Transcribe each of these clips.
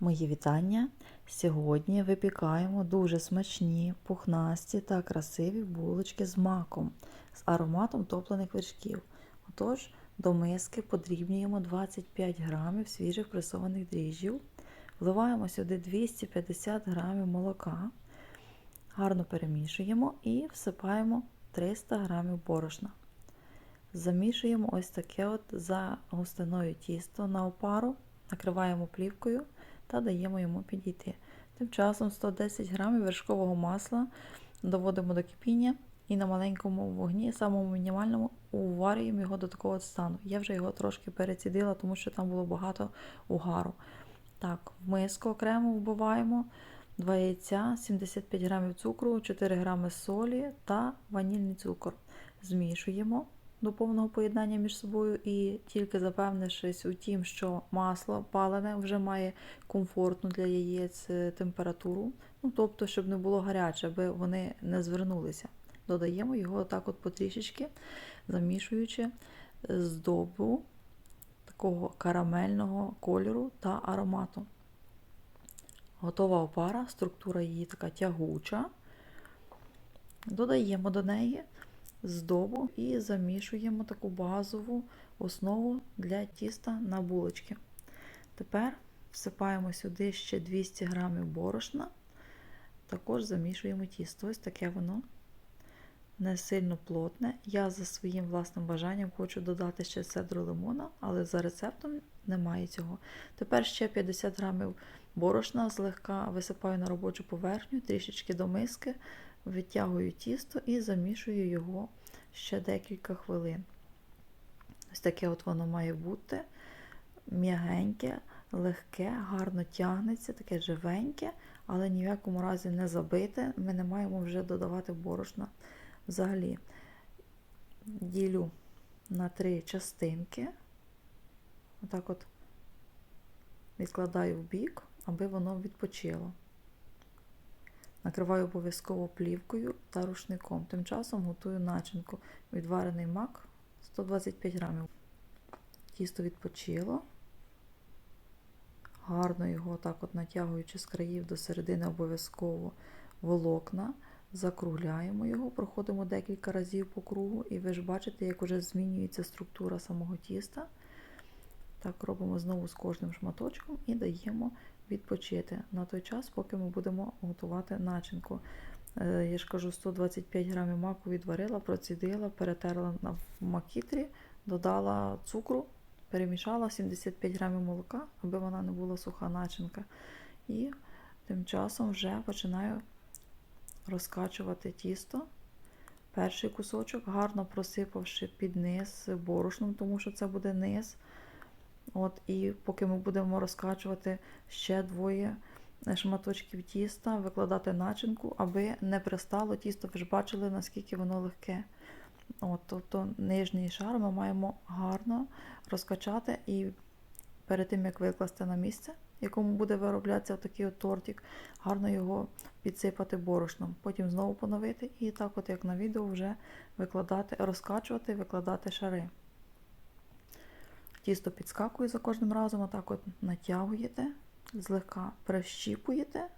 Мої вітання. Сьогодні випікаємо дуже смачні, пухнасті та красиві булочки з маком, з ароматом топлених вершків. Отож, до миски подрібнюємо 25 грамів свіжих пресованих дріжджів, вливаємо сюди 250 грамів молока, гарно перемішуємо і всипаємо 300 грамів борошна. Замішуємо ось таке от за густиною тісто на опару, накриваємо плівкою та даємо йому підійти. Тим часом 110 грамів вершкового масла доводимо до кипіння і на маленькому вогні, самому мінімальному, уварюємо його до такого стану. Я вже його трошки перецідила, тому що там було багато угару. Так, в миску окремо вбиваємо 2 яйця, 75 грамів цукру, 4 грами солі та ванільний цукор. Змішуємо до повного поєднання між собою і тільки запевнившись у тім, що масло палене вже має комфортну для яєць температуру, ну тобто, щоб не було гаряче, аби вони не звернулися. Додаємо його так от потрішечки, замішуючи здобу такого карамельного кольору та аромату. Готова опара, структура її така тягуча. Додаємо до неї здобу і замішуємо таку базову основу для тіста на булочки. Тепер всипаємо сюди ще 200 г борошна, також замішуємо тісто. Ось таке воно не сильно плотне. Я за своїм власним бажанням хочу додати ще цедру лимона, але за рецептом немає цього. Тепер ще 50 грамів борошна злегка висипаю на робочу поверхню, трішечки до миски, витягую тісто і замішую його ще декілька хвилин. Ось таке от воно має бути м'ягеньке, легке, гарно тягнеться, таке живеньке, але ні в якому разі не забите. Ми не маємо вже додавати борошна взагалі. Ділю на три частинки. Отак от відкладаю в бік, аби воно відпочило. Накриваю обов'язково плівкою та рушником. Тим часом готую начинку. Відварений мак 125 грамів. Тісто відпочило. Гарно його так от натягуючи з країв до середини обов'язково волокна. Закругляємо його, проходимо декілька разів по кругу, і ви ж бачите, як вже змінюється структура самого тіста. Так, робимо знову з кожним шматочком і даємо відпочити на той час, поки ми будемо готувати начинку. Я ж кажу, 125 грамів маку відварила, процідила, перетерла на макітрі, додала цукру, перемішала 75 грамів молока, аби вона не була суха начинка. І тим часом вже починаю розкачувати тісто. Перший кусочок, гарно просипавши під низ борошном, тому що це буде низ. От, І поки ми будемо розкачувати ще двоє шматочків тіста, викладати начинку, аби не пристало тісто, ви ж бачили, наскільки воно легке. От, Тобто нижній шар ми маємо гарно розкачати і перед тим, як викласти на місце, якому буде вироблятися такий от тортик, гарно його підсипати борошном. Потім знову поновити і так, от як на відео, вже викладати, розкачувати, викладати шари. Тісто підскакує за кожним разом, отак от натягуєте, злегка прищіпуєте,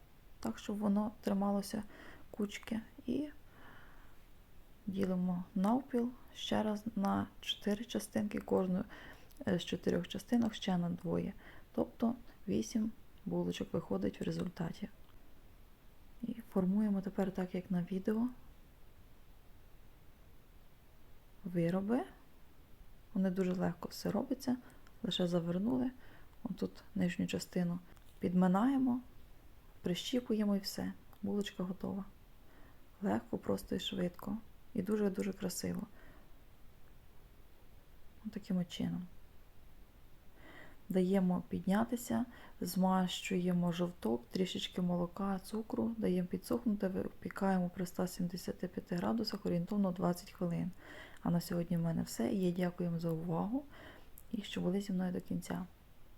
так, щоб воно трималося кучки. І ділимо навпіл ще раз на 4 частинки, кожну з 4 частинок ще на двоє. Тобто 8 булочок виходить в результаті. І формуємо тепер, так як на відео, вироби. Вони дуже легко все робиться, лише завернули. Отут нижню частину підминаємо, прищіпуємо і все. Булочка готова. Легко, просто і швидко. І дуже-дуже красиво. Отаким таким от чином. Даємо піднятися, змащуємо жовток, трішечки молока, цукру, даємо підсохнути, випікаємо при 175 градусах орієнтовно 20 хвилин. А на сьогодні в мене все. Я дякую за увагу і що були зі мною до кінця.